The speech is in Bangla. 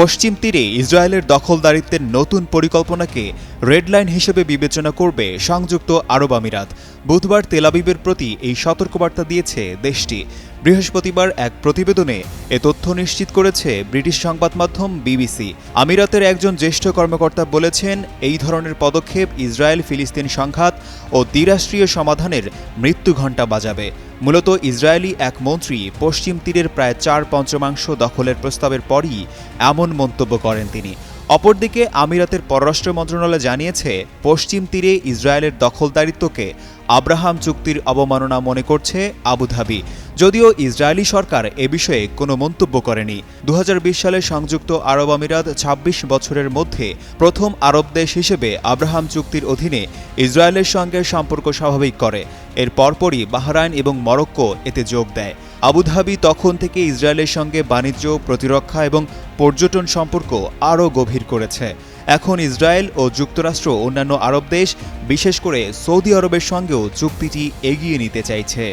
পশ্চিম তীরে ইসরায়েলের দখলদারিত্বের নতুন পরিকল্পনাকে রেড লাইন হিসেবে বিবেচনা করবে সংযুক্ত আরব আমিরাত। বুধবার তেলাবিবের প্রতি এই সতর্কবার্তা দিয়েছে দেশটি। বৃহস্পতিবার এক প্রতিবেদনে এ তথ্য নিশ্চিত করেছে ব্রিটিশ সংবাদ মাধ্যম বিবিসি। আমিরাতের একজন জ্যেষ্ঠ কর্মকর্তা বলেছেন, এই ধরনের পদক্ষেপ ইসরায়েল ফিলিস্তিন সংঘাত ও দ্বিরাষ্ট্রীয় সমাধানের মৃত্যু ঘণ্টা বাজাবে। মূলত ইসরায়েলি এক মন্ত্রী পশ্চিম তীরের প্রায় চার পঞ্চমাংশ দখলের প্রস্তাবের পরই এমন মন্তব্য করেন তিনি। অপরদিকে আমিরাতের পররাষ্ট্র মন্ত্রণালয় জানিয়েছে, পশ্চিম তীরে ইসরায়েলের দখলদারিত্বকে আব্রাহাম চুক্তির অবমাননা মনে করছে আবুধাবি। যদিও ইসরায়েলি সরকার এ বিষয়ে কোনো মন্তব্য করেনি। দু হাজার বিশ সালে সংযুক্ত আরব আমিরাত ২৬ বছরের মধ্যে প্রথম আরব দেশ হিসেবে আব্রাহাম চুক্তির অধীনে ইসরায়েলের সঙ্গে সম্পর্ক স্বাভাবিক করে। এর পরপরই বাহরাইন এবং মরক্কো এতে যোগ দেয়। আবুধাবি তখন থেকে ইসরায়েলের সঙ্গে বাণিজ্য, প্রতিরক্ষা এবং পর্যটন সম্পর্ক আরও গভীর করেছে। এখন ইসরায়েল ও যুক্তরাষ্ট্র অন্যান্য আরব দেশ, বিশেষ করে সৌদি আরবের সঙ্গেও চুক্তিটি এগিয়ে নিতে চাইছে।